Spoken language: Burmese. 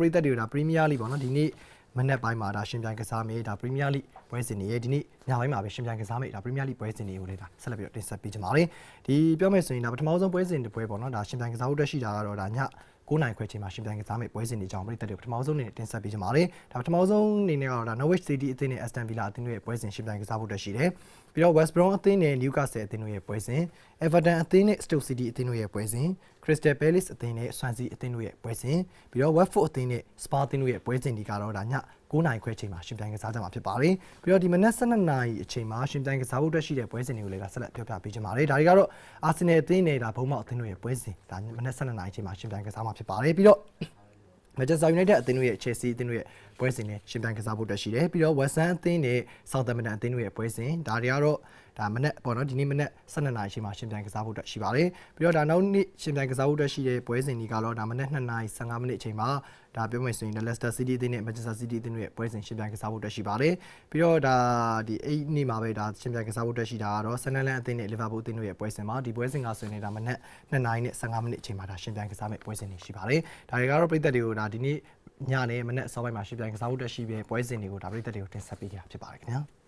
ပရိသတ်တွေကဒါပရီးမီးယားလိပေါ့နော်ဒီနေ့မနေ့ပိုင်းမှာဒါရှင်ပြိုင်ကစားမေးဒါပရီးမီးယားလိပွဲစဉ်တွေရဲ့ဒီနေ့ညပိုင်းမှာပဲရှင်ပြိုင်ကစားမေးဒါပရီးမီးယားလိပွဲစဉ်တွေကိုလည်းဒါဆက်လက်ပြီးတော့တင်ဆက်ပေးကြပါမယ်ဒီပြောမယ်ဆိုရင်ဒါပထမဆုံးပွဲစဉ်တစ်ပွဲပေါ့နော်ဒါရှင်ပြိုင်ကစားဖို့အတွက်ရှိတာကတော့ဒါည9 နိုင်ခွဲချိန်မှာရှင်ပြိုင်ကစားမယ့်ပွဲစဉ်တွေကြောင့်ပရိသတ်တွေပထမဆုံးအနေနဲ့တင်ဆက်ပေးကြပါမယ်ဒါပထမဆုံးအနေနဲ့ကတော့ဒါ Norwich City အသင်းနဲ့ Aston Villa အသင်းတို့ရဲ့ပွဲစဉ်ရှင်ပြိုင်ကစားဖို့အတွက်ရှိတယ်ပြီးတော့ West Brom အသင်းနဲ့ Newcastle အသင်းတို့ရဲ့ပွဲစဉ် Everton အသင်းနဲ့ Stoke City အသင်းတို့ရဲ့ပွဲစဉ် Crystal Palace အသင်းနဲ့ Swansea အသင်းတို့ရဲ့ပွဲစဉ်ပြီးတော့ Watford အသင်းနဲ့ Spa အသင်းတို့ရဲ့ပွဲစဉ်ဒီကတော့ဒါည 9နိုင်ခွဲချိန်မှာရှင်ပြိုင်ကစားကြမှာဖြစ်ပါတယ်ပြီးတော့ဒီမနက်12နာရီအချိန်မှာရှင်ပြိုင်ကစားဖို့အတွက်ရှိတဲ့ပွဲစဉ်တွေကိုလည်းဒါဆက်လက်ပြောပြပေးချင်ပါတယ်ဒါတွေကတော့ Arsenal အသင်းနဲ့ဒါဘုံမောက်အသင်းတို့ရဲ့ပွဲစဉ်ဒါမနက်12နာရီအချိန်မှာရှင်ပြိုင်ကစားမှာဖြစ်ပါတယ်ပြီးတော့ Manchester United အသင်းတို့ရဲ့ Chelsea အသင်းတို့ရဲ့ပွဲစဉ်နဲ့ရှင်ပြိုင်ကစားဖို့အတွက်ရှိတယ်ပြီးတော့ West Ham အသင်းနဲ့ Southampton အသင်းတို့ရဲ့ပွဲစဉ်ဒါတွေကတော့ဒါမနေ့ပေါ့နော်ဒီနေ့မနေ့12နာရီချိန်မှာရှင်ပြိုင်ကစားဖို့အတွက်ရှိပါတယ်ပြီးတော့ဒါနောက်နေ့ရှင်ပြိုင်ကစားဖို့အတွက်ရှိတဲ့ပွဲစဉ်တွေကတော့ဒါမနေ့2နာရီ15မိနစ်အချိန်မှာဒါပြောမယ်ဆိုရင် Leicester City အသင်းနဲ့ Manchester City အသင်းတို့ရဲ့ပွဲစဉ်ရှင်ပြိုင်ကစားဖို့အတွက်ရှိပါတယ်ပြီးတော့ဒါဒီအဲ့နေ့မှာပဲဒါရှင်ပြိုင်ကစားဖို့အတွက်ရှိတာကတော့ Sunderland အသင်းနဲ့ Liverpool အသင်းတို့ရဲ့ပွဲစဉ်မှာဒီပွဲစဉ်ကဆိုရင်ဒါမနေ့2နာရီနဲ့15မိနစ်အချိန်မှာဒါရှင်ပြိုင်ကစားမယ့်ပွဲစဉ်တွေရှိပါတယ်ဒါတွေကတော့ပြည်သက်တွေကိုဒါဒီနေ့ညနေမနေ့အစောပိုင်းမှာရှင်ပြိုင်ကစားဖို့အတွက်ရှိတဲ့ပွဲစဉ်တွေကိုဒါပြည်သက်တွေကိုတင်ဆက်ပေးကြတာဖြစ်ပါတယ်ခင်ဗျာ